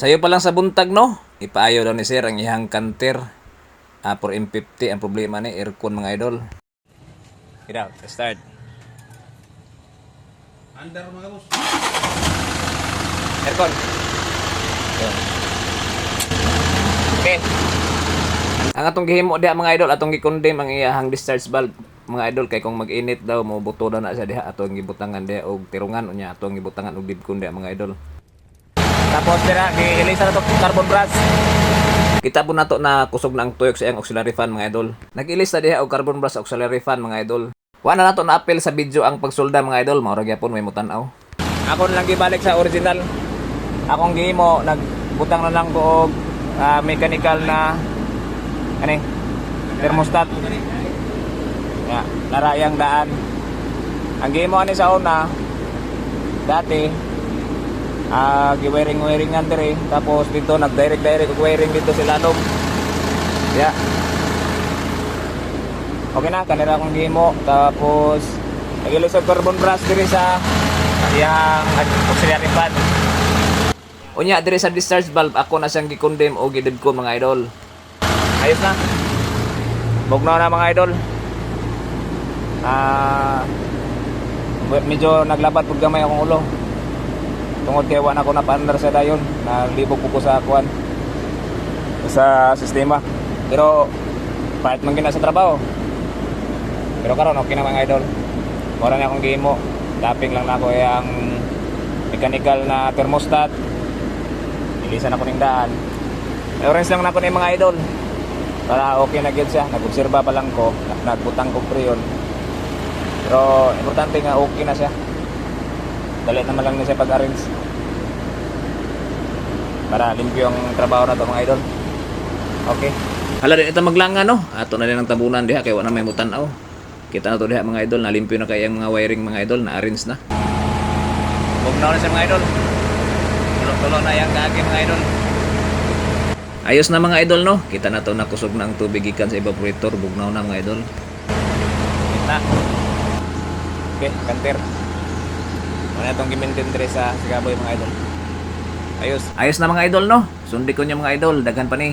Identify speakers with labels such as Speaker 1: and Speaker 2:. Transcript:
Speaker 1: Sayo pa lang sa buntag no, ipaayo daw ni sir ang ihang kanter. Ah, for M50 ang problema ni aircon mga idol. Get out, start.
Speaker 2: Under mga boss.
Speaker 1: Aircon. Okay. Ang atong gihimo diha mga idol, atong gikondem ang iyahang discharge valve mga idol kay kung mag-init daw mo buto na siya diha atong gibutangan diha og tirungan unya atong gibutangan og dibkon diha mga idol. Tapos dira gi-release na to carbon brush. Kita po nato na kusog na ang tuyok sa iyang auxiliary fan mga idol. Nag-ilis na diha og carbon brush auxiliary fan mga idol. Wala na nato na apel sa video ang pagsulda mga idol, mao ra gyapon may mutanaw. Ako na lang gibalik sa original. Akong gihimo nagbutang na lang ko og ah, mechanical na ani thermostat. Ya, narayang daan. Ang gihimo ani sa una dati ah gi-wiring-wiringan dire tapos dito nag-direct direct og wiring dito sa lanom. Ya. Okay na, kanira akong gihimo tapos nagilis og carbon brush dire sa yang auxiliary fan. Unya dire sa discharge valve ako na siyang gikondem o gidibko mga idol. Ayos na. Bugnaw na mga idol. Ah medyo naglabat pud gamay akong ulo. Tungod kay wala ako na paandar sa dayon, nalibog po ko sa kuan sa sistema. Pero kahit man gina sa trabaho. Pero karon okay na mga idol. Wala na akong gihimo. Tapping lang na ako yung mechanical na thermostat. Ilisan ako ng daan. Orange lang na ako ng mga idol. Para okay na gid siya. Nag-obserba pa lang ko. Nagbutang ko pre yun. Pero importante nga okay na siya. Dali naman lang na siya pag-arrange. Para limpyo ang trabaho na to mga idol. Okay. Hala din ito maglanga no. Ato na din ang tabunan diha kay wala may mutanaw. Kita na to diha mga idol, nalimpyo na kay ang mga wiring mga idol, na-arrange na. Bugnaw na siya mga idol. Tulo-tulo na yung kaagi mga idol. Ayos na mga idol no. Kita na to nakusog na ang tubig gikan sa evaporator, bugnaw na mga idol. Kita. Okay, kanter. Ano itong gimintin dire sa Sigaboy mga idol. Ayos. Ayos na mga idol no. Sundi ko niya mga idol, daghan pa ni.